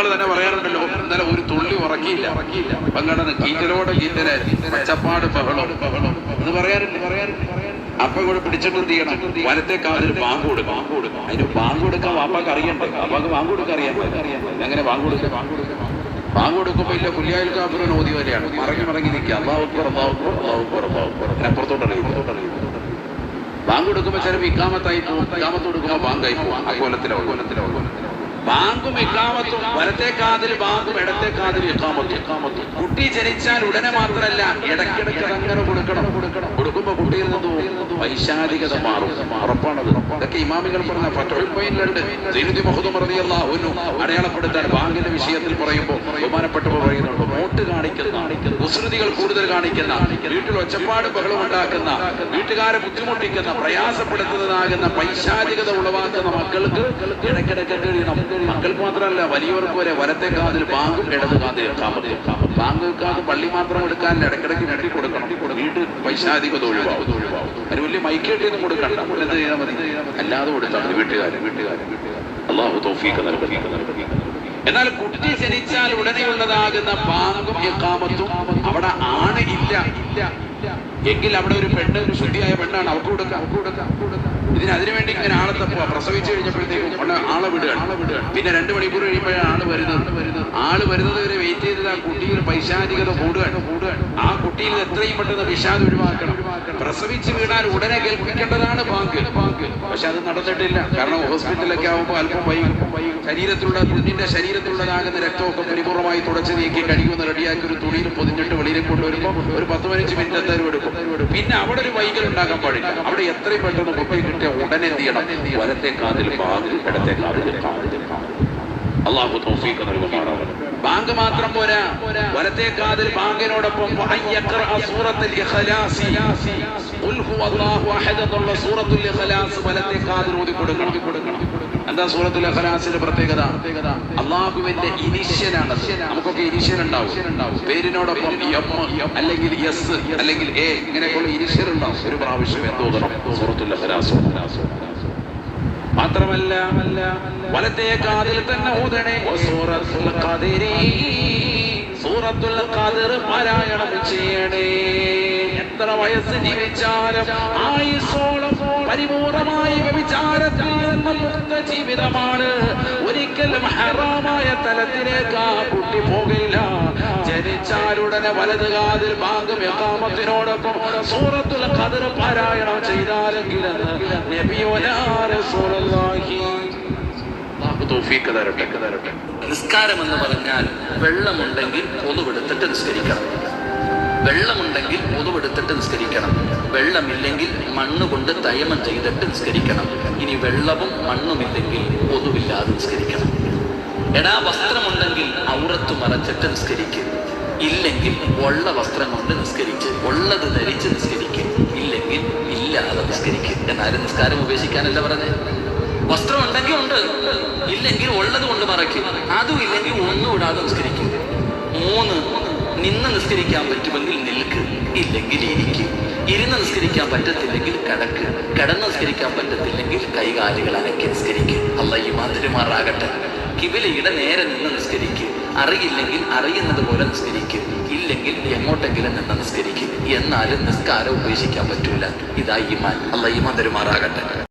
പെങ്ങൾ തന്നെ പറയാറുണ്ടല്ലോ ഇന്നലെ ഒരു തുള്ളി ഉറക്കിയില്ല. ഉറക്കിയില്ല പങ്കടന്ന് കീറ്റലോടെ കീറ്റലെ പച്ചപ്പാട് ബഹളം. ബഹളം എന്ന് പറയാറില്ല. പറയാറില്ല അപ്പൊ കൂടെ പിടിച്ചിട്ട് എന്ത് ചെയ്യണം. വലത്തെ കാതിൽ ബാങ്ക് കൊടുക്കും അതിന് ബാങ്ക് കൊടുക്കാൻ വാപ്പാക്ക് അറിയണ്ടേ? വാപ്പാക്ക് ബാങ്ക് കൊടുക്കാൻ അറിയാം എങ്ങനെ ബാങ്ക് കൊടുക്കുക ബാങ്ക് കൊടുക്കുക ബാങ്ക് കൊടുക്കുമ്പോ ഇല്ല പുല്യായിൽ കാപ്പുരൻ ഓതി വരെയാണ് മറങ്ങി മറങ്ങി നിൽക്കുക. അള്ളാഹു അക്ബർ അള്ളാഹു അക്ബർ ഞാൻ അക്ബർ അറിയും അറിയും ബാങ്ക് കൊടുക്കുമ്പോ ചിലപ്പോൾ ഇക്കാമത്തായി പോകും. ഇക്കാമത്ത് കൊടുക്കുമ്പോ ബാങ്കായി പോകും. അക്കോലത്തിലോ അക്കോലത്തിലോ ബാങ്കും ഇക്കാമത്തും വലത്തെ കാതിൽ ബാങ്കും ഇടത്തെ കാതിൽ ഇക്കാമത്തും ഇക്കാമത്തും കുട്ടി ജനിച്ചാൽ ഉടനെ മാത്രമല്ല ഇടയ്ക്കിടയ്ക്ക് അങ്ങനെ കൊടുക്കണം കൊടുക്കണം. കൊടുക്കുമ്പോ കുട്ടിയിൽ നിന്ന് വൈശാലികത മാറും. ഉറപ്പാണത്. ഇതൊക്കെ ഇമാമികൾ പറഞ്ഞ റളിയല്ലാഹു അടയാളപ്പെടുത്താൻ ബാങ്കിന്റെ വിഷയത്തിൽ പറയുമ്പോൾ ബഹുമാനപ്പെട്ടവർ പറയുന്നുണ്ട് നോട്ട് കാണിക്കുന്ന കുസൃതികൾ കൂടുതൽ കാണിക്കുന്ന വീട്ടിൽ ഒച്ചപ്പാട് ബഹളം ഉണ്ടാക്കുന്ന വീട്ടുകാരെ ബുദ്ധിമുട്ടിക്കുന്ന പ്രയാസപ്പെടുത്തുന്നതാകുന്ന പൈശാചികത ഉളവാക്കുന്ന മക്കൾക്ക് ഇടയ്ക്കിടയ്ക്ക് കഴിയണം മക്കൾക്ക് മാത്രമല്ല വലിയവർക്ക് വരെ വരത്തെ കാതിൽ ബാങ്കും ഇടത് കാതിൽ കാമതി ബാങ്ക് കാത് പള്ളി മാത്രം എടുക്കാൻ ഇടയ്ക്കിടയ്ക്ക് വെട്ടി കൊടുക്കണം. വീട്ടിൽ പൈശാചികത ഒഴിവാകും അതിന് വലിയ മൈക്കേട്ടിയൊന്നും കൊടുക്കണ്ട. എന്ത് ചെയ്താൽ മതി? അല്ലാതെ കൊടുത്താൽ വീട്ടുകാർ വീട്ടുകാർ വീട്ടുകാർ അള്ളാഹു തൗഫീഖ് നൽകി നൽകി എന്നാൽ കുട്ടി ജനിച്ചാൽ ഉടനെയുള്ളതാകുന്ന ബാങ്കും എക്കാമത്തും അവിടെ ആണ് ഇല്ല. എങ്കിൽ അവിടെ ഒരു പെണ്ണ് ശുദ്ധിയായ പെണ്ണാണ് അവർക്ക് കൊടുക്കുക. അവർക്ക് കൊടുക്കുക അവർക്ക് അതിനുവേണ്ടി ഇങ്ങനെ ആളെ തപ്പുക. പ്രസവിച്ചു കഴിഞ്ഞപ്പോഴത്തേക്കും ആളെ വിടുക പിന്നെ രണ്ട് മണിക്കൂർ കഴിയുമ്പോഴാണ് ആൾ വരുന്നത്. വരുന്നത് ആൾ വരുന്നത് വരെ വെയിറ്റ് ചെയ്തത് ആ കുട്ടിയിൽ പൈശാചികത കൂടുകയാണ്. ആ കുട്ടിയിൽ എത്രയും പെട്ടെന്ന് വിഷാദം ഒഴിവാക്കണം. പ്രസവിച്ച് വീണാൽ ഉടനെ കേൾപ്പിക്കേണ്ടതാണ് ബാങ്ക്. പക്ഷെ അത് നടന്നിട്ടില്ല. കാരണം ഹോസ്പിറ്റലൊക്കെ ആകുമ്പോൾ അല്പം വൈകും. ശരീരത്തിലുള്ള കുഞ്ഞിന്റെ ശരീരത്തിലുള്ളതാകുന്ന രക്തമൊക്കെ പരിപൂർണമായി തുടച്ചു നീക്കി കഴിയുമെന്ന് റെഡിയാക്കി ഒരു തുണിയിൽ പൊതിഞ്ഞിട്ട് വെളിയിൽ കൊണ്ടുവരുമ്പോൾ ഒരു പത്ത് പതിനഞ്ച് മിനിറ്റ് എന്തായാലും എടുക്കും. പിന്നെ അവിടെ ഒരു വൈകൽ ഉണ്ടാക്കാൻ പാടില്ല. അവിടെ എത്രയും പെട്ടെന്ന് കുട്ടി കിട്ടിയ ഉടനെ എന്ത് ചെയ്യണം? വലത്തെ കാതിൽ ബാതിൽ ഇടത്തെ കാതിൽ കാതിൽ അള്ളാഹു തൗഫീഖ് നൽകുമാറാവട്ടെ ബാങ്ക് മാത്രം പോരാ. വലത്തെ കാതിൽ ബാങ്കിനോടൊപ്പം എന്നുള്ള സൂറത്തുൽ ഇഖ്ലാസ് വലത്തെ കാതിൽ ഓതി കൊടുക്കണം. കൊടുക്കണം എന്താ സൂറത്തുൽ ഇഖ്ലാസിന്റെ പ്രത്യേകത? അള്ളാഹുവിന്റെ ഇനിഷ്യലാണ് നമുക്കൊക്കെ ഇനിഷ്യൽ ഉണ്ടാവും. പേരിനോടൊപ്പം അല്ലെങ്കിൽ എസ് അല്ലെങ്കിൽ എ ഇങ്ങനെയൊക്കെയുള്ള ഇനിഷ്യൽ ഉണ്ടാവും. ഒരു പ്രാവശ്യം എന്തോതണം സൂറത്തുൽ ഇഖ്ലാസ്. മാത്രമല്ല വലത്തെ കാതിൽ തന്നെ ഊതണേ. സൂറത്തുൽ ഖാദിരി സൂറത്തുൽ ഖാദിർ പാരായണം ചെയ്യണേ. എത്ര വയസ്സ് ജീവിച്ചാലും ആയുസോളം പരിപൂർണമായി വ്യഭിചാരത്തിൽ മുക്ത ജീവിതമാണ്. ഒരിക്കലും ഹറാമായ തലത്തിലേക്ക് കുട്ടി പോകില്ല. ജനിച്ചാലുടനെ വലത് കാതിൽ ഭാഗം യഥാമത്തിനോടൊപ്പം സൂറത്തുൽ ഖദർ പാരായണം ചെയ്താലെങ്കിലെന്ന് തരട്ടെ. നിസ്കാരം എന്ന് പറഞ്ഞാൽ വെള്ളമുണ്ടെങ്കിൽ കൊതുവെടുത്തിട്ട് നിസ്കരിക്കണം. വെള്ളമുണ്ടെങ്കിൽ പൊതുവെടുത്തിട്ട് നിസ്കരിക്കണം. വെള്ളമില്ലെങ്കിൽ മണ്ണ് കൊണ്ട് തയമം ചെയ്തിട്ട് നിസ്കരിക്കണം. ഇനി വെള്ളവും മണ്ണുമില്ലെങ്കിൽ ഒതുവില്ലാതെ നിസ്കരിക്കണം. എടാ വസ്ത്രമുണ്ടെങ്കിൽ ഔറത്ത് മറച്ചിട്ട് നിസ്കരിക്കും. ഇല്ലെങ്കിൽ ഉള്ള വസ്ത്രം കൊണ്ട് നിസ്കരിച്ച് ഉള്ളത് ധരിച്ച് നിസ്കരിക്കും. ഇല്ലെങ്കിൽ ഇല്ലാതെ നിസ്കരിക്കും. എന്നാലും നിസ്കാരം ഉപേക്ഷിക്കാനല്ല പറഞ്ഞേ. വസ്ത്രം ഉണ്ടെങ്കിൽ ഉണ്ട്. ഇല്ലെങ്കിൽ ഉള്ളത് കൊണ്ട് മറയ്ക്കും. അതും ഇല്ലെങ്കിൽ ഒന്നും ഇടാതെ നിസ്കരിക്കും. മൂന്ന് നിന്ന് നിസ്കരിക്കാൻ പറ്റുമെങ്കിൽ നിൽക്ക്. ഇല്ലെങ്കിൽ ഇരിക്കും. ഇരുന്ന് നിസ്കരിക്കാൻ പറ്റത്തില്ലെങ്കിൽ കിടക്ക്. കിടന്ന് നിസ്കരിക്കാൻ പറ്റത്തില്ലെങ്കിൽ കൈകാലുകൾ അനക്കി നിസ്കരിക്കും. അല്ല ഈ മാതിരിമാറാകട്ടെ കിബിലയുടെ നേരെ നിന്ന് നിസ്കരിക്കും. അറിയില്ലെങ്കിൽ അറിയുന്നത് പോലെ നിസ്കരിക്കും. ഇല്ലെങ്കിൽ എങ്ങോട്ടെങ്കിലും നിന്ന് നിസ്കരിക്കും. എന്നാലും നിസ്കാരം ഉപേക്ഷിക്കാൻ പറ്റൂല. ഇതാ ഈമാൻ. അല്ല ഈമാൻ തരുമാറാകട്ടെ